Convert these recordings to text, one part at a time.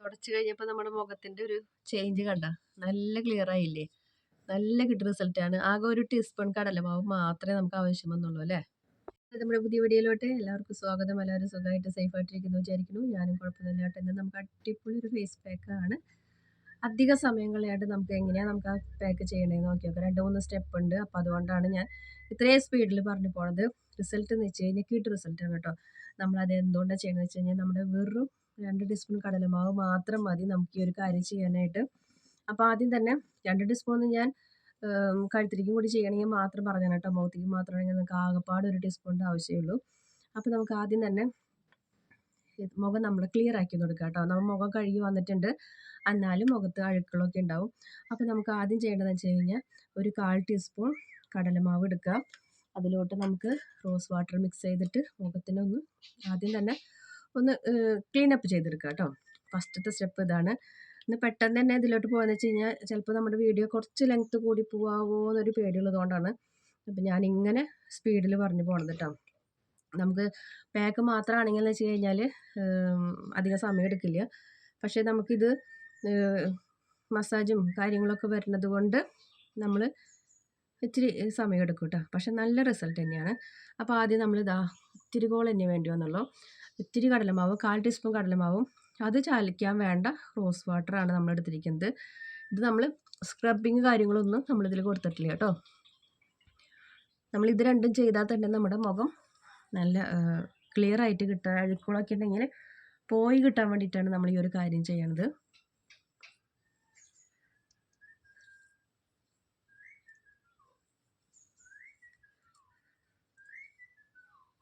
തുടച്ച് കഴിഞ്ഞപ്പോൾ നമ്മുടെ മുഖത്തിന്റെ ഒരു ചേഞ്ച് കണ്ട. നല്ല ക്ലിയർ ആയില്ലേ? നല്ല കിട്ടിയ ആണ്. ആകെ ഒരു ടീസ്പൂൺ കടലമാവ് മാത്രമേ നമുക്ക് ആവശ്യം വന്നുള്ളൂ അല്ലേ നമ്മുടെ പുതിയ വീഡിയോയിലോട്ട് എല്ലാവർക്കും സ്വാഗതം. എല്ലാവരും സുഖമായിട്ട് സേഫ് ആയിട്ടിരിക്കുന്നു വിചാരിക്കുന്നു. ഞാനും കുഴപ്പമൊന്നുമില്ലാട്ട് ഇന്ന് നമുക്ക് അടിപൊളി ഒരു ഫേസ് പാക്കാണ് അധിക സമയങ്ങളായിട്ട് നമുക്ക് എങ്ങനെയാണ് നമുക്ക് ആ പാക്ക് ചെയ്യണമെന്ന് നോക്കാം രണ്ട് മൂന്ന് സ്റ്റെപ്പ് ഉണ്ട്. അപ്പോൾ അതുകൊണ്ടാണ് ഞാൻ ഇത്രയും സ്പീഡിൽ പറഞ്ഞു പോണത്. റിസൾട്ട് എന്ന് വെച്ച് കഴിഞ്ഞാൽ കിട്ടിയ റിസൾട്ടാണ് കേട്ടോ. നമ്മളത് എന്തുകൊണ്ടാണ് ചെയ്യണമെന്ന് വെച്ച് കഴിഞ്ഞാൽ നമ്മുടെ വെറും രണ്ട് ടീസ്പൂൺ കടലമാവ് മാത്രം മതി നമുക്ക് ഈ ഒരു കാര്യം ചെയ്യാനായിട്ട്. അപ്പോൾ ആദ്യം തന്നെ രണ്ട് ടീസ്പൂൺ ഞാൻ കഴുത്തിരിക്കും കൂടി ചെയ്യണമെങ്കിൽ മാത്രം പറഞ്ഞാൽ കേട്ടോ. മുഖത്തേക്ക് മാത്രമാണെങ്കിൽ നമുക്ക് ആകെപ്പാട് ഒരു ടീസ്പൂണിന്റെ ആവശ്യമുള്ളൂ. അപ്പോൾ നമുക്ക് ആദ്യം തന്നെ മുഖം നമ്മൾ ക്ലിയർ ആക്കി കൊടുക്കുക കേട്ടോ. നമ്മൾ മുഖം കഴുകി വന്നിട്ടുണ്ട്. എന്നാലും മുഖത്ത് അഴുക്കളൊക്കെ ഉണ്ടാവും. അപ്പോൾ നമുക്ക് ആദ്യം ചെയ്യേണ്ടതെന്ന് വെച്ച് കഴിഞ്ഞാൽ ഒരു കാൽ ടീസ്പൂൺ കടലമാവ് എടുക്കുക. അതിലോട്ട് നമുക്ക് റോസ് വാട്ടർ മിക്സ് ചെയ്തിട്ട് മുഖത്തിനൊന്ന് ആദ്യം തന്നെ ഒന്ന് ക്ലീൻ അപ്പ് ചെയ്തെടുക്കുക കേട്ടോ. ഫസ്റ്റത്തെ സ്റ്റെപ്പ് ഇതാണ്. ഇന്ന് പെട്ടെന്ന് തന്നെ ഇതിലോട്ട് പോകുന്നത് വെച്ച് കഴിഞ്ഞാൽ ചിലപ്പോൾ നമ്മുടെ വീഡിയോ കുറച്ച് ലെങ്ത്ത് കൂടി പോവാമോ എന്നൊരു പേടിയുള്ളതുകൊണ്ടാണ്. അപ്പം ഞാനിങ്ങനെ സ്പീഡിൽ പറഞ്ഞു പോകണത് കേട്ടോ. നമുക്ക് പാക്ക് മാത്രമാണെങ്കിൽ എന്ന് വെച്ച് കഴിഞ്ഞാൽ അധികം സമയം എടുക്കില്ല. പക്ഷേ നമുക്കിത് മസാജും കാര്യങ്ങളൊക്കെ വരുന്നത് കൊണ്ട് നമ്മൾ ഇച്ചിരി സമയം എടുക്കും കേട്ടോ. പക്ഷെ നല്ല റിസൾട്ട് തന്നെയാണ്. അപ്പോൾ ആദ്യം നമ്മൾ ഇതാ ഇത്തിരി കോൾ തന്നെ വേണ്ടി വന്നുള്ളൂ ഇത്തിരി കടലമാവ് കാൽ ടീസ്പൂൺ കടലമാവും. അത് ചാലിക്കാൻ വേണ്ട റോസ് വാട്ടറാണ് നമ്മൾ എടുത്തിരിക്കുന്നത് ഇത് നമ്മൾ സ്ക്രബിങ് കാര്യങ്ങളൊന്നും നമ്മളിതിൽ കൊടുത്തിട്ടില്ല കേട്ടോ. നമ്മൾ ഇത് രണ്ടും ചെയ്താൽ തന്നെ നമ്മുടെ മുഖം നല്ല ക്ലിയർ ആയിട്ട് കിട്ടുക. അഴുക്കുകളൊക്കെ ഉണ്ടെങ്കിൽ പോയി കിട്ടാൻ വേണ്ടിയിട്ടാണ് നമ്മൾ ഈ ഒരു കാര്യം ചെയ്യണത്.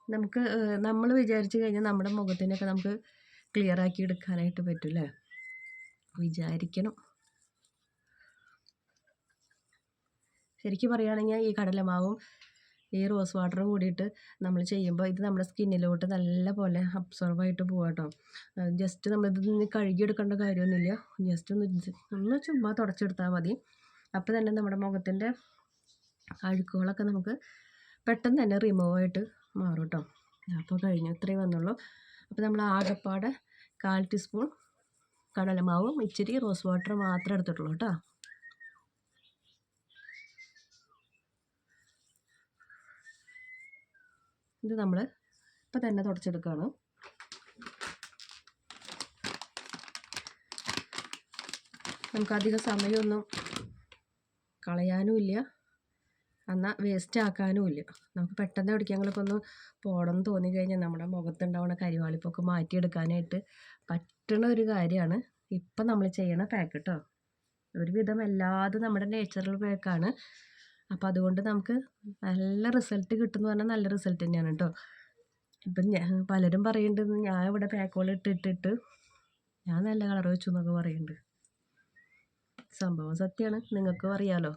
നമുക്ക് നമ്മൾ വിചാരിച്ച് കഴിഞ്ഞാൽ നമ്മുടെ മുഖത്തിനൊക്കെ നമുക്ക് ക്ലിയർ ആക്കി എടുക്കാനായിട്ട് പറ്റും അല്ലേ വിചാരിക്കണം. ശരിക്കും പറയുകയാണെങ്കിൽ ഈ കടലമാവും ഈ റോസ് വാട്ടറും കൂടിയിട്ട് നമ്മൾ ചെയ്യുമ്പോൾ ഇത് നമ്മുടെ സ്കിന്നിലോട്ട് നല്ല പോലെ അബ്സോർവ് ആയിട്ട് പോകാം കേട്ടോ ജസ്റ്റ് നമ്മളിത് കഴുകിയെടുക്കേണ്ട കാര്യമൊന്നുമില്ല. ജസ്റ്റ് ഒന്ന് ഒന്ന് ചുമ്മാ തുടച്ചെടുത്താൽ മതി. അപ്പോൾ തന്നെ നമ്മുടെ മുഖത്തിന്റെ അഴുക്കുകളൊക്കെ നമുക്ക് പെട്ടെന്ന് തന്നെ റിമൂവ് ആയിട്ട് മാറും കേട്ടോ അപ്പോൾ കഴിഞ്ഞു ഇത്രയും വന്നുള്ളൂ. അപ്പോൾ നമ്മൾ ആകെപ്പാടെ കാൽ ടീസ്പൂൺ കടലമാവും ഇച്ചിരി റോസ് വാട്ടർ മാത്രമേ എടുത്തിട്ടുള്ളൂ കേട്ടോ. ഇത് നമ്മൾ ഇപ്പം തന്നെ തുടച്ചെടുക്കുകയാണ് നമുക്കധികം സമയമൊന്നും കളയാനുമില്ല എന്നാൽ വേസ്റ്റ് ആക്കാനുമില്ല നമുക്ക് പെട്ടെന്ന് എവിടേക്കെങ്കിലൊക്കെ ഒന്ന് പോകണം തോന്നി കഴിഞ്ഞാൽ നമ്മുടെ മുഖത്തുണ്ടാവുന്ന കരിവാളിപ്പൊക്കെ മാറ്റിയെടുക്കാനായിട്ട് പറ്റുന്ന ഒരു കാര്യമാണ് ഇപ്പം നമ്മൾ ചെയ്യണ പാക്ക് കേട്ടോ ഒരുവിധം എല്ലാതും നമ്മുടെ നേച്ചുറൽ പാക്കാണ് അപ്പോൾ അതുകൊണ്ട് നമുക്ക് നല്ല റിസൾട്ട് കിട്ടുമെന്ന് പറഞ്ഞാൽ നല്ല റിസൾട്ട് തന്നെയാണ് കേട്ടോ ഇപ്പം ഞാൻ പലരും പറയുന്നുണ്ട് ഞാൻ ഇവിടെ പാക്കുകൾ ഇട്ടിട്ടിട്ട് ഞാൻ നല്ല കളർ വെച്ചു എന്നൊക്കെ പറയുന്നുണ്ട് സംഭവം സത്യമാണ്. നിങ്ങൾക്കും അറിയാലോ.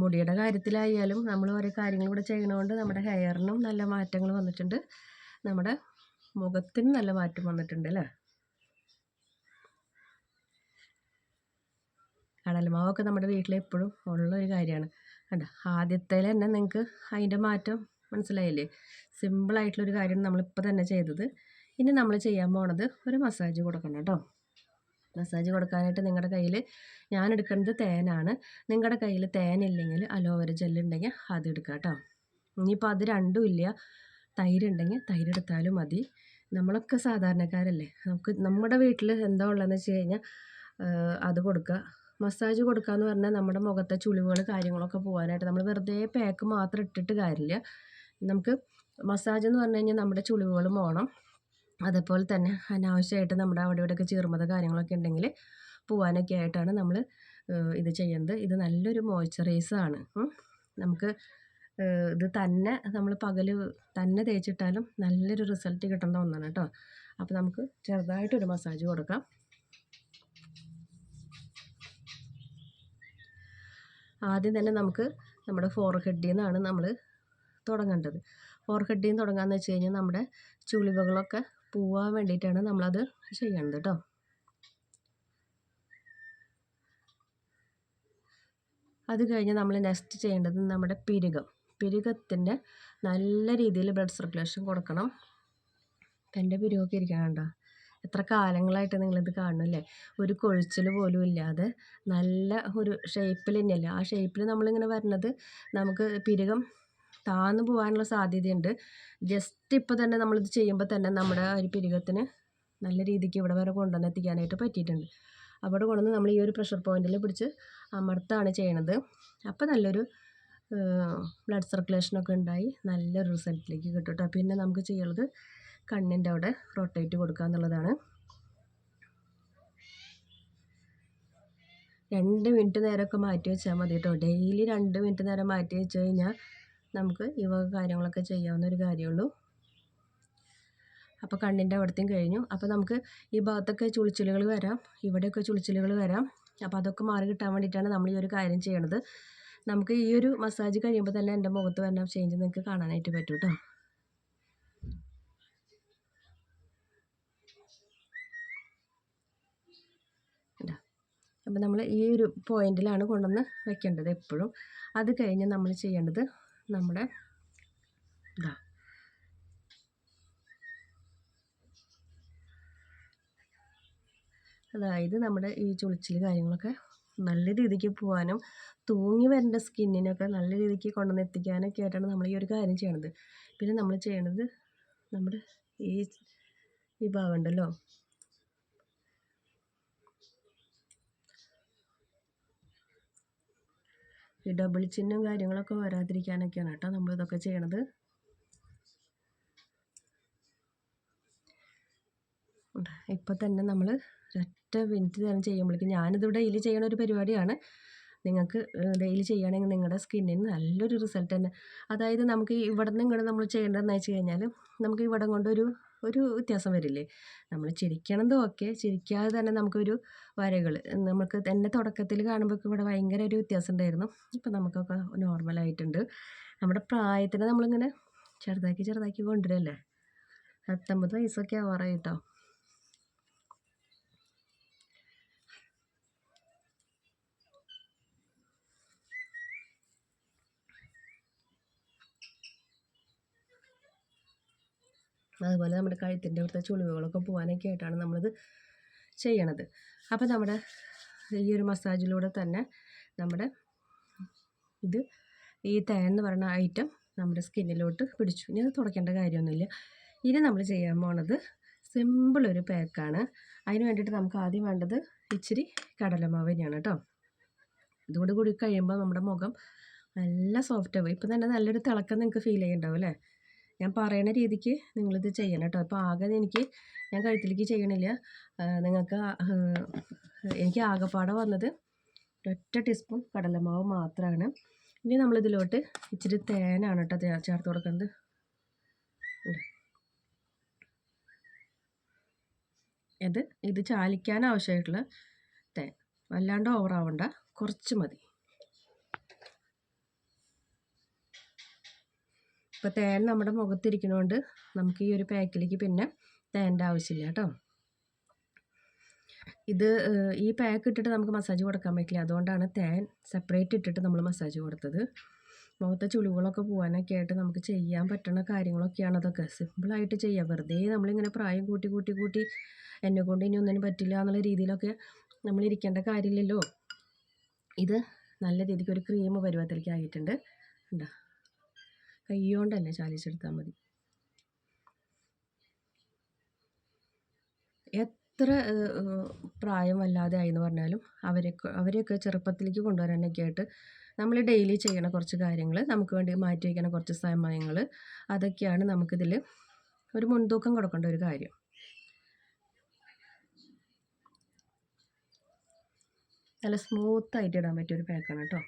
മുടിയുടെ കാര്യത്തിലായാലും നമ്മൾ ഓരോ കാര്യങ്ങൾ ഇവിടെ ചെയ്യണതുകൊണ്ട് നമ്മുടെ ഹെയറിനും നല്ല മാറ്റങ്ങൾ വന്നിട്ടുണ്ട്. നമ്മുടെ മുഖത്തിന് നല്ല മാറ്റം വന്നിട്ടുണ്ട് അല്ലേ? കടലമാവൊക്കെ നമ്മുടെ വീട്ടിൽ എപ്പോഴും ഉള്ള ഒരു കാര്യമാണ്. കണ്ട? ആദ്യത്തേൽ തന്നെ നിങ്ങൾക്ക് അതിന്റെ മാറ്റം മനസ്സിലായില്ലേ? സിമ്പിളായിട്ടുള്ളൊരു കാര്യമാണ് നമ്മളിപ്പോൾ തന്നെ ചെയ്തത്. ഇനി നമ്മൾ ചെയ്യാൻ പോണത് ഒരു മസാജ് കൊടുക്കണം കേട്ടോ. മസാജ് കൊടുക്കാനായിട്ട് നിങ്ങളുടെ കയ്യിൽ ഞാൻ എടുക്കുന്നത് തേനാണ്. നിങ്ങളുടെ കയ്യിൽ തേനില്ലെങ്കിൽ അലോവേര ജെല്ലുണ്ടെങ്കിൽ അത് എടുക്കുക കേട്ടോ ഇനിയിപ്പോൾ അത് രണ്ടും ഇല്ല. തൈരുണ്ടെങ്കിൽ തൈര് എടുത്താലും മതി. നമ്മളൊക്കെ സാധാരണക്കാരല്ലേ. നമുക്ക് നമ്മുടെ വീട്ടിൽ എന്താ ഉള്ളതെന്ന് വെച്ച് കഴിഞ്ഞാൽ അത് കൊടുക്കുക മസാജ് കൊടുക്കുക എന്ന് പറഞ്ഞാൽ നമ്മുടെ മുഖത്തെ ചുളിവുകൾ കാര്യങ്ങളൊക്കെ പോകാനായിട്ട് നമ്മൾ വെറുതെ പാക്ക് മാത്രം ഇട്ടിട്ട് കാര്യമില്ല നമുക്ക് മസാജ് എന്ന് പറഞ്ഞു കഴിഞ്ഞാൽ നമ്മുടെ ചുളിവുകൾ പോകണം അതേപോലെ തന്നെ അനാവശ്യമായിട്ട് നമ്മുടെ അവിടെ ഇവിടെയൊക്കെ ചീർമത കാര്യങ്ങളൊക്കെ ഉണ്ടെങ്കിൽ പോവാനൊക്കെ ആയിട്ടാണ് നമ്മൾ ഇത് ചെയ്യുന്നത് ഇത് നല്ലൊരു മോയ്സ്ചറൈസറാണ്. നമുക്ക് ഇത് തന്നെ നമ്മൾ പകൽ തന്നെ തേച്ചിട്ടാലും നല്ലൊരു റിസൾട്ട് കിട്ടുന്ന ഒന്നാണ് കേട്ടോ. അപ്പോൾ നമുക്ക് ചെറുതായിട്ടൊരു മസാജ് കൊടുക്കാം. ആദ്യം തന്നെ നമുക്ക് നമ്മുടെ ഫോർ ഹെഡിൽ നിന്നാണ് നമ്മൾ തുടങ്ങേണ്ടത്. ഫോർ ഹെഡിൽ നിന്ന് തുടങ്ങാമെന്ന് വെച്ച് കഴിഞ്ഞാൽ നമ്മുടെ ചുളിവുകളൊക്കെ പോവാൻ വേണ്ടിയിട്ടാണ് നമ്മളത് ചെയ്യണത് കേട്ടോ അത് കഴിഞ്ഞ് നമ്മൾ നെക്സ്റ്റ് ചെയ്യേണ്ടത് നമ്മുടെ പിരുകം. പിരുകത്തിന്റെ നല്ല രീതിയിൽ ബ്ലഡ് സർക്കുലേഷൻ കൊടുക്കണം. എന്റെ പിരുകൊക്കെ ഇരിക്കാനുണ്ടോ എത്ര കാലങ്ങളായിട്ട് നിങ്ങളിത് കാണുന്നില്ലേ ഒരു കൊഴിച്ചിൽ പോലും ഇല്ലാതെ നല്ല ഒരു ഷേപ്പിൽ തന്നെയല്ലേ? ആ ഷേപ്പിൽ നമ്മളിങ്ങനെ വരുന്നത് നമുക്ക് പിരികം താന്നു പോകാനുള്ള സാധ്യതയുണ്ട്. ജസ്റ്റ് ഇപ്പോൾ തന്നെ നമ്മളിത് ചെയ്യുമ്പോൾ തന്നെ നമ്മുടെ ഒരു പിരികത്തിന് നല്ല രീതിക്ക് ഇവിടെ വരെ കൊണ്ടുവന്ന് എത്തിക്കാനായിട്ട് പറ്റിയിട്ടുണ്ട്. അവിടെ കൊണ്ടുവന്ന് നമ്മൾ ഈ ഒരു പ്രഷർ പോയിന്റിൽ പിടിച്ച് അമർത്താണ് ചെയ്യണത്. അപ്പോൾ നല്ലൊരു ബ്ലഡ് സർക്കുലേഷനൊക്കെ ഉണ്ടായി. നല്ലൊരു റിസൾട്ടിലേക്ക് കിട്ടും കേട്ടോ പിന്നെ നമുക്ക് ചെയ്യുന്നത് കണ്ണിന്റെ അവിടെ റൊട്ടേറ്റ് കൊടുക്കുക എന്നുള്ളതാണ്. രണ്ട് മിനിറ്റ് നേരമൊക്കെ മാറ്റി വെച്ചാൽ മതി കേട്ടോ ഡെയിലി രണ്ട് മിനിറ്റ് നേരം മാറ്റി വെച്ച് കഴിഞ്ഞാൽ നമുക്ക് ഈ വക കാര്യങ്ങളൊക്കെ ചെയ്യാവുന്ന ഒരു കാര്യമുള്ളൂ. അപ്പോൾ കണ്ണിന്റെ അവിടത്തെയും കഴിഞ്ഞു. അപ്പോൾ നമുക്ക് ഈ ഭാഗത്തൊക്കെ ചുളിച്ചിലുകൾ വരാം. ഇവിടെയൊക്കെ ചുളിച്ചിലുകൾ വരാം. അപ്പോൾ അതൊക്കെ മാറി കിട്ടാൻ വേണ്ടിയിട്ടാണ് നമ്മൾ ഈ ഒരു കാര്യം ചെയ്യണത്. നമുക്ക് ഈ ഒരു മസാജ് കഴിയുമ്പോൾ തന്നെ എന്റെ മുഖത്ത് വരുന്ന ചേഞ്ച് നിങ്ങൾക്ക് കാണാനായിട്ട് പറ്റും കേട്ടോ അപ്പോൾ നമ്മൾ ഈ ഒരു പോയിന്റിലാണ് കൊണ്ടുവന്ന് വെക്കേണ്ടത് എപ്പോഴും. അത് കഴിഞ്ഞ് നമ്മൾ ചെയ്യേണ്ടത് നമ്മുടെ ഇതാ അതായത് നമ്മുടെ ഈ ചുളിച്ചിൽ കാര്യങ്ങളൊക്കെ നല്ല രീതിക്ക് പോകാനും തൂങ്ങി വരേണ്ട സ്കിന്നിനൊക്കെ നല്ല രീതിക്ക് കൊണ്ടുവന്ന് എത്തിക്കാനൊക്കെ ആയിട്ടാണ് നമ്മൾ ഈ ഒരു കാര്യം ചെയ്യണത്. പിന്നെ നമ്മൾ ചെയ്യണത് നമ്മുടെ ഈ ഈ ഉണ്ടല്ലോ. ഈ ഡബിൾ ചിഹ്നം കാര്യങ്ങളൊക്കെ വരാതിരിക്കാനൊക്കെയാണ് കേട്ടോ നമ്മളിതൊക്കെ ചെയ്യണത്. ഇപ്പം തന്നെ നമ്മൾ ഒറ്റ മിനിറ്റ് നേരം ചെയ്യുമ്പോഴേക്കും ഞാനിത് ഡെയിലി ചെയ്യണ ഒരു പരിപാടിയാണ്. നിങ്ങൾക്ക് ഡെയിലി ചെയ്യുകയാണെങ്കിൽ നിങ്ങളുടെ സ്കിന്നിന് നല്ലൊരു റിസൾട്ട് തന്നെ. അതായത് നമുക്ക് ഇവിടെ നിന്ന് ഇങ്ങോട്ട് നമ്മൾ ചെയ്യേണ്ടതെന്ന് വെച്ച് കഴിഞ്ഞാൽ നമുക്ക് ഇവിടെ കൊണ്ടൊരു ഒരു വ്യത്യാസം വരില്ലേ? നമ്മൾ ചിരിക്കണത് ഓക്കെ ചിരിക്കാതെ തന്നെ നമുക്കൊരു വരകൾ നമുക്ക് തന്നെ തുടക്കത്തിൽ കാണുമ്പോൾ ഇവിടെ ഭയങ്കര ഒരു വ്യത്യാസം ഉണ്ടായിരുന്നു. ഇപ്പം നമുക്കൊക്കെ നോർമലായിട്ടുണ്ട് നമ്മുടെ പ്രായത്തിന് നമ്മളിങ്ങനെ ചെറുതാക്കി ചെറുതാക്കി കൊണ്ടുവരല്ലേ? പത്തൊമ്പത് വയസ്സൊക്കെ ആവാറായി അതുപോലെ നമ്മുടെ കഴുത്തിന്റെ അവിടുത്തെ ചുളിവുകളൊക്കെ പോകാനൊക്കെ ആയിട്ടാണ് നമ്മളിത് ചെയ്യണത്. അപ്പോൾ നമ്മുടെ ഈ ഒരു മസാജിലൂടെ തന്നെ നമ്മുടെ ഇത് ഈ തേൻ എന്ന് പറയുന്ന ഐറ്റം നമ്മുടെ സ്കിന്നിലോട്ട് പിടിച്ചു. ഇനി അത് തുടയ്ക്കേണ്ട കാര്യമൊന്നുമില്ല. ഇനി നമ്മൾ ചെയ്യാൻ പോണത് സിമ്പിൾ ഒരു പാക്കാണ് അതിന് വേണ്ടിയിട്ട് നമുക്ക് ആദ്യം വേണ്ടത് ഇച്ചിരി കടലമാവ് തന്നെയാണ് കേട്ടോ. ഇതുകൊണ്ട് കൂടി കഴിയുമ്പോൾ നമ്മുടെ മുഖം നല്ല സോഫ്റ്റ് ആവും. ഇപ്പം തന്നെ നല്ലൊരു തിളക്കം നിങ്ങൾക്ക് ഫീൽ ചെയ്യുന്നുണ്ടാവും അല്ലേ? ഞാൻ പറയുന്ന രീതിക്ക് നിങ്ങളിത് ചെയ്യണം കേട്ടോ അപ്പോൾ ആകെ എനിക്ക് ഞാൻ കഴുത്തിലേക്ക് ചെയ്യണില്ല. നിങ്ങൾക്ക് എനിക്ക് ആകെപ്പാടെ വന്നത് ഒറ്റ ടീസ്പൂൺ കടലമാവ് മാത്രമാണ് ഇനി നമ്മളിതിലോട്ട് ഇച്ചിരി തേനാണ് കേട്ടോ ചേർത്ത് കൊടുക്കുന്നത്. ഇത് ഇത് ചാലിക്കാൻ ആവശ്യമായിട്ടുള്ള തേൻ. വല്ലാണ്ട് ഓവറാവണ്ട കുറച്ച് മതി. ഇപ്പോൾ തേൻ നമ്മുടെ മുഖത്തിരിക്കുന്നതുകൊണ്ട് നമുക്ക് ഈ ഒരു പാക്കിലേക്ക് പിന്നെ തേന്റെ ആവശ്യമില്ല കേട്ടോ. ഇത് ഈ പാക്ക് ഇട്ടിട്ട് നമുക്ക് മസാജ് കൊടുക്കാൻ പറ്റില്ല. അതുകൊണ്ടാണ് തേൻ സെപ്പറേറ്റ് ഇട്ടിട്ട് നമ്മൾ മസാജ് കൊടുത്തത്. മുഖത്തെ ചുളിവുകളൊക്കെ പോകാനൊക്കെ ആയിട്ട് നമുക്ക് ചെയ്യാൻ പറ്റുന്ന കാര്യങ്ങളൊക്കെയാണ് അതൊക്കെ. സിമ്പിളായിട്ട് ചെയ്യാം. വെറുതെ നമ്മളിങ്ങനെ പ്രായം കൂട്ടി കൂട്ടി കൂട്ടി എന്നെ കൊണ്ട് ഇനി ഒന്നിനും പറ്റില്ല എന്നുള്ള രീതിയിലൊക്കെ നമ്മൾ ഇരിക്കേണ്ട കാര്യമില്ലല്ലോ. ഇത് നല്ല രീതിക്ക് ഒരു ക്രീം പരുവത്തിലേക്ക് ആയിട്ടുണ്ട്. ഉണ്ടോ കൈകൊണ്ട് ചാലിച്ചെടുത്താൽ മതി. എത്ര പ്രായം വല്ലാതെ ആയി എന്ന് പറഞ്ഞാലും അവരൊക്കെ അവരെയൊക്കെ ചെറുപ്പത്തിലേക്ക് കൊണ്ടുവരാനൊക്കെ ആയിട്ട് നമ്മൾ ഡെയിലി ചെയ്യണ കുറച്ച് കാര്യങ്ങൾ നമുക്ക് വേണ്ടി മാറ്റി വയ്ക്കണ കുറച്ച് സമയങ്ങൾ അതൊക്കെയാണ് നമുക്കിതിൽ ഒരു മുൻതൂക്കം കൊടുക്കേണ്ട ഒരു കാര്യം. നല്ല സ്മൂത്തായിട്ട് ഇടാൻ പറ്റിയ ഒരു പാക്കാണ് കേട്ടോ.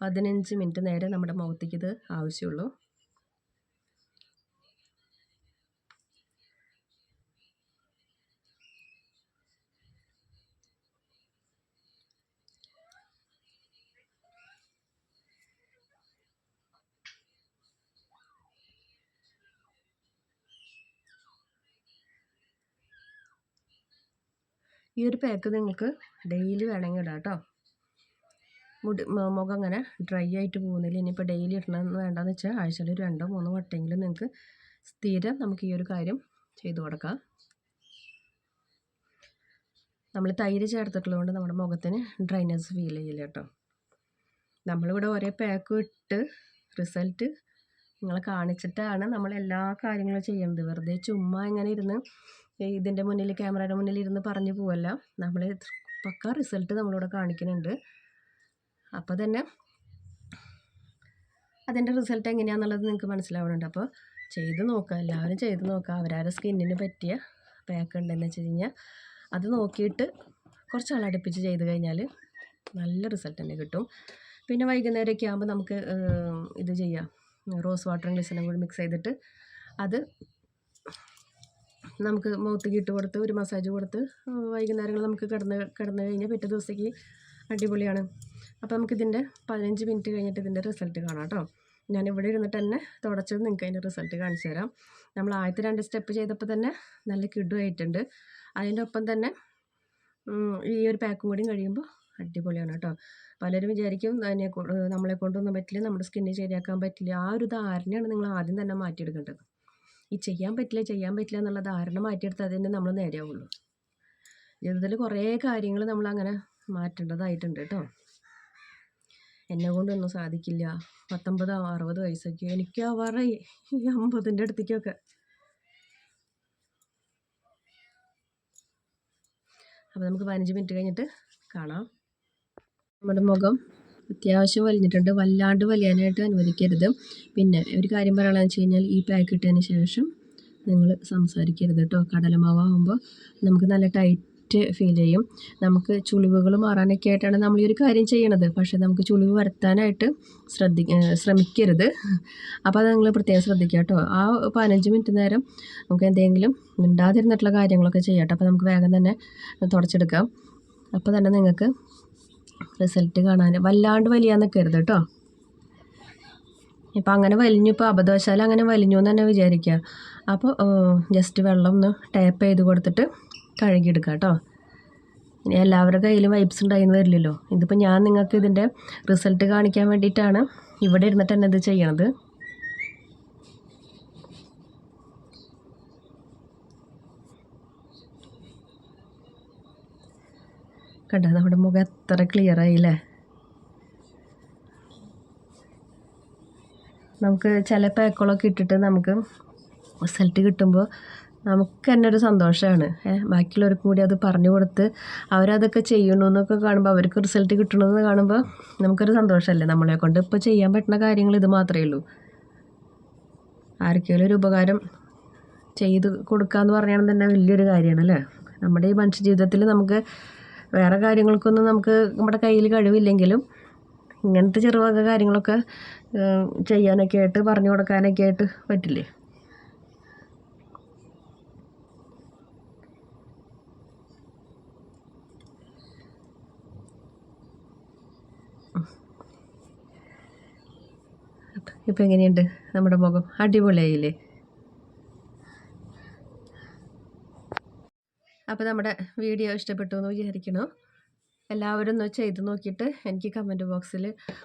പതിനഞ്ച് മിനിറ്റ് നേരെ നമ്മുടെ മുഖത്തേക്ക് ഇത് ആവശ്യമുള്ളൂ. ഈ ഒരു പാക്ക് നിങ്ങൾക്ക് ഡെയിലി വേണമെങ്കിൽ ഇടാം കേട്ടോ. മുടി മുഖം അങ്ങനെ ഡ്രൈ ആയിട്ട് പോകുന്നില്ല. ഇനിയിപ്പോൾ ഡെയിലി ഇടണമെന്ന് വേണ്ടെന്ന് വെച്ചാൽ ആഴ്ചയിൽ ഒരു രണ്ടോ മൂന്നോ വട്ടമെങ്കിലും നിങ്ങൾക്ക് സ്ഥിരം നമുക്ക് ഈ ഒരു കാര്യം ചെയ്തു കൊടുക്കാം. നമ്മൾ തൈര് ചേർത്തിട്ടുള്ളതുകൊണ്ട് നമ്മുടെ മുഖത്തിന് ഡ്രൈനസ് ഫീൽ ചെയ്യില്ല കേട്ടോ. നമ്മളിവിടെ ഒരേ പാക്ക് ഇട്ട് റിസൾട്ട് നിങ്ങളെ കാണിച്ചിട്ടാണ് നമ്മൾ എല്ലാ കാര്യങ്ങളും ചെയ്യുന്നത്. വെറുതെ ചുമ്മാ ഇങ്ങനെ ഇരുന്ന് ഇതിന്റെ മുന്നിൽ ക്യാമറയുടെ മുന്നിൽ ഇരുന്ന് പറഞ്ഞു പോവല്ല. നമ്മൾ പക്ക റിസൾട്ട് നമ്മളിവിടെ കാണിക്കുന്നുണ്ട്. അപ്പോൾ തന്നെ അതിന്റെ റിസൾട്ട് എങ്ങനെയാണെന്നുള്ളത് നിങ്ങൾക്ക് മനസ്സിലാവുന്നുണ്ട് അപ്പോൾ ചെയ്ത് നോക്കുക എല്ലാവരും ചെയ്ത് നോക്കുക അവരവരുടെ സ്കിന്നിന് പറ്റിയ പാക്ക് ഉണ്ടെന്ന് വെച്ച് കഴിഞ്ഞാൽ അത് നോക്കിയിട്ട് കുറച്ച് അടുപ്പിച്ച് ചെയ്ത് കഴിഞ്ഞാൽ നല്ല റിസൾട്ട് തന്നെ കിട്ടും. പിന്നെ വൈകുന്നേരമൊക്കെ ആകുമ്പോൾ നമുക്ക് ഇത് ചെയ്യാം. റോസ് വാട്ടറും ഗ്ലിസിനും കൂടി മിക്സ് ചെയ്തിട്ട് അത് നമുക്ക് മൗത്തിക്ക് ഇട്ട് കൊടുത്ത് ഒരു മസാജ് കൊടുത്ത് വൈകുന്നേരങ്ങൾ നമുക്ക് കിടന്ന് കിടന്നു കഴിഞ്ഞാൽ പിറ്റേ ദിവസത്തേക്ക് അടിപൊളിയാണ്. അപ്പോൾ നമുക്കിതിന്റെ പതിനഞ്ച് മിനിറ്റ് കഴിഞ്ഞിട്ട് ഇതിന്റെ റിസൾട്ട് കാണാം കേട്ടോ. ഞാൻ ഇവിടെ ഇരുന്നിട്ട് തന്നെ തുടച്ചത് നിങ്ങൾക്ക് അതിന്റെ റിസൾട്ട് കാണിച്ചു തരാം. നമ്മൾ ആദ്യത്തെ രണ്ട് സ്റ്റെപ്പ് ചെയ്തപ്പോൾ തന്നെ നല്ല കിഡുമായിട്ടുണ്ട് അതിന്റെ ഒപ്പം തന്നെ ഈ ഒരു പാക്കും കൂടിയും കഴിയുമ്പോൾ അടിപൊളിയാണ് കേട്ടോ. പലരും വിചാരിക്കും അതിനെ നമ്മളെ കൊണ്ടൊന്നും പറ്റില്ല നമ്മുടെ സ്കിന്നിന് ശരിയാക്കാൻ പറ്റില്ല. ആ ഒരു ധാരണയാണ് നിങ്ങൾ ആദ്യം തന്നെ മാറ്റിയെടുക്കേണ്ടത്. ഈ ചെയ്യാൻ പറ്റില്ല ചെയ്യാൻ പറ്റില്ല എന്നുള്ള ധാരണ മാറ്റിയെടുത്താൽ അതിന് നമ്മൾ നേരെയാവുള്ളൂ. ജീവിതത്തിൽ കുറേ കാര്യങ്ങൾ നമ്മളങ്ങനെ മാറ്റേണ്ടതായിട്ടുണ്ട് കേട്ടോ. എന്നെ കൊണ്ടൊന്നും സാധിക്കില്ല. പത്തൊമ്പത് അറുപത് വയസ്സൊക്കെ. എനിക്ക് അവരുടെ ഈ അമ്പതിന്റെ അടുത്തേക്കൊക്കെ. അപ്പോൾ നമുക്ക് പതിനഞ്ച് മിനിറ്റ് കഴിഞ്ഞിട്ട് കാണാം. നമ്മുടെ മുഖം അത്യാവശ്യം വലിഞ്ഞിട്ടുണ്ട്. വല്ലാണ്ട് വലിയാനായിട്ട് അനുവദിക്കരുത്. പിന്നെ ഒരു കാര്യം പറയണമെന്ന് വെച്ച് കഴിഞ്ഞാൽ ഈ പാക്ക് ഇട്ടതിന് ശേഷം നിങ്ങൾ സംസാരിക്കരുത് കേട്ടോ കടലമാവാകുമ്പോൾ നമുക്ക് നല്ല ടൈറ്റ് ഫീൽ ചെയ്യും. നമുക്ക് ചുളിവുകൾ മാറാനൊക്കെ ആയിട്ടാണ് നമ്മൾ ഈ ഒരു കാര്യം ചെയ്യണത്. പക്ഷേ നമുക്ക് ചുളിവ് വരുത്താനായിട്ട് ശ്രദ്ധി ശ്രമിക്കരുത്. അപ്പോൾ അത് നിങ്ങൾ പ്രത്യേകം ശ്രദ്ധിക്കുക കേട്ടോ. ആ പതിനഞ്ച് മിനിറ്റ് നേരം നമുക്ക് എന്തെങ്കിലും മിണ്ടാതിരുന്നിട്ടുള്ള കാര്യങ്ങളൊക്കെ ചെയ്യാം കേട്ടോ. അപ്പോൾ നമുക്ക് വേഗം തന്നെ തുടച്ചെടുക്കാം. അപ്പോൾ തന്നെ നിങ്ങൾക്ക് റിസൾട്ട് കാണാൻ വല്ലാണ്ട് വലിയാൻ നിൽക്കരുത് കേട്ടോ. ഇപ്പം അങ്ങനെ വലിഞ്ഞു ഇപ്പോൾ അബദ്ധവശാൽ അങ്ങനെ വലിഞ്ഞു എന്ന് തന്നെ വിചാരിക്കുക. അപ്പോൾ ജസ്റ്റ് വെള്ളം ഒന്ന് ടാപ്പ് ചെയ്ത് കൊടുത്തിട്ട് കഴുകിയെടുക്കുക കേട്ടോ. ഇനി എല്ലാവരുടെ കയ്യിലും വൈബ്സ് ഉണ്ടായിരുന്നു വരില്ലല്ലോ. ഇതിപ്പോൾ ഞാൻ നിങ്ങൾക്ക് ഇതിന്റെ റിസൾട്ട് കാണിക്കാൻ വേണ്ടിയിട്ടാണ് ഇവിടെ ഇരുന്നിട്ട് തന്നെ ഇത് ചെയ്യണത്. കണ്ടോ നമ്മുടെ മുഖം എത്ര ക്ലിയർ ആയില്ലേ? നമുക്ക് ചില പാക്കുകളൊക്കെ ഇട്ടിട്ട് നമുക്ക് റിസൾട്ട് കിട്ടുമ്പോൾ നമുക്ക് തന്നെ ഒരു സന്തോഷമാണ് ബാക്കിയുള്ളവർക്കും കൂടി അത് പറഞ്ഞു കൊടുത്ത് അവരതൊക്കെ ചെയ്യണു എന്നൊക്കെ കാണുമ്പോൾ അവർക്ക് റിസൾട്ട് കിട്ടണമെന്ന് കാണുമ്പോൾ നമുക്കൊരു സന്തോഷമല്ലേ നമ്മളെ കൊണ്ട് ഇപ്പോൾ ചെയ്യാൻ പറ്റുന്ന കാര്യങ്ങൾ ഇത് മാത്രമേ ഉള്ളൂ. ആർക്കെങ്കിലും ഒരു ഉപകാരം ചെയ്ത് കൊടുക്കുക എന്ന് തന്നെ വലിയൊരു കാര്യമാണ് അല്ലേ? നമ്മുടെ ഈ മനുഷ്യ ജീവിതത്തിൽ നമുക്ക് വേറെ കാര്യങ്ങൾക്കൊന്നും നമുക്ക് നമ്മുടെ കയ്യിൽ കഴിവില്ലെങ്കിലും ഇങ്ങനത്തെ ചെറുവക കാര്യങ്ങളൊക്കെ ചെയ്യാനൊക്കെ ആയിട്ട് പറഞ്ഞു കൊടുക്കാനൊക്കെ ആയിട്ട് പറ്റില്ലേ? ഇപ്പം എങ്ങനെയുണ്ട് നമ്മുടെ മുഖം? അടിപൊളിയായില്ലേ? അപ്പോൾ നമ്മുടെ വീഡിയോ ഇഷ്ടപ്പെട്ടു എന്ന് വിചാരിക്കണോ? എല്ലാവരും ഒന്ന് ചെയ്ത് നോക്കിയിട്ട് എനിക്ക് കമന്റ് ബോക്സിൽ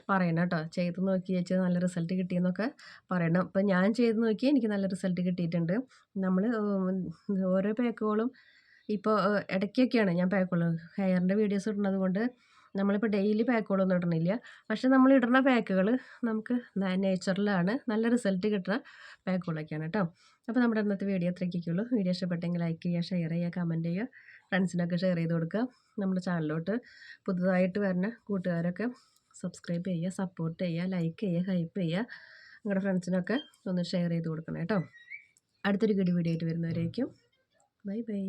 പറയണം കേട്ടോ. ചെയ്ത് നോക്കി വെച്ച് നല്ല റിസൾട്ട് കിട്ടിയെന്നൊക്കെ പറയണം. അപ്പോൾ ഞാൻ ചെയ്ത് നോക്കി എനിക്ക് നല്ല റിസൾട്ട് കിട്ടിയിട്ടുണ്ട്. നമ്മൾ ഓരോ പാക്കുകളും ഇപ്പോൾ ഇടയ്ക്കൊക്കെയാണ് ഞാൻ പാക്കുകൾ ഹെയറിന്റെ വീഡിയോസ് ഇടുന്നത് കൊണ്ട് നമ്മളിപ്പോൾ ഡെയിലി പാക്കുകളൊന്നും ഇടണില്ല. പക്ഷേ നമ്മൾ ഇടുന്ന പാക്കുകൾ നമുക്ക് നേച്ചുറലാണ് നല്ല റിസൾട്ട് കിട്ടുന്ന പാക്കുകളൊക്കെയാണ് കേട്ടോ അപ്പോൾ നമ്മുടെ ഇന്നത്തെ വീഡിയോ അത്രയ്ക്കുള്ളൂ വീഡിയോ ഇഷ്ടപ്പെട്ടെങ്കിൽ ലൈക്ക് ചെയ്യുക ഷെയർ ചെയ്യുക കമന്റ് ചെയ്യുക ഫ്രണ്ട്സിനൊക്കെ ഷെയർ ചെയ്ത് കൊടുക്കുക. നമ്മുടെ ചാനലിലോട്ട് പുതുതായിട്ട് വരുന്ന കൂട്ടുകാരൊക്കെ സബ്സ്ക്രൈബ് ചെയ്യുക സപ്പോർട്ട് ചെയ്യുക ലൈക്ക് ചെയ്യുക ഹൈപ്പ് ചെയ്യുക. നിങ്ങളുടെ ഫ്രണ്ട്സിനൊക്കെ ഒന്ന് ഷെയർ ചെയ്ത് കൊടുക്കണം കേട്ടോ അടുത്തൊരു ഗഡി വീഡിയോ ആയിട്ട് വരുന്നവരേക്കും. Bye bye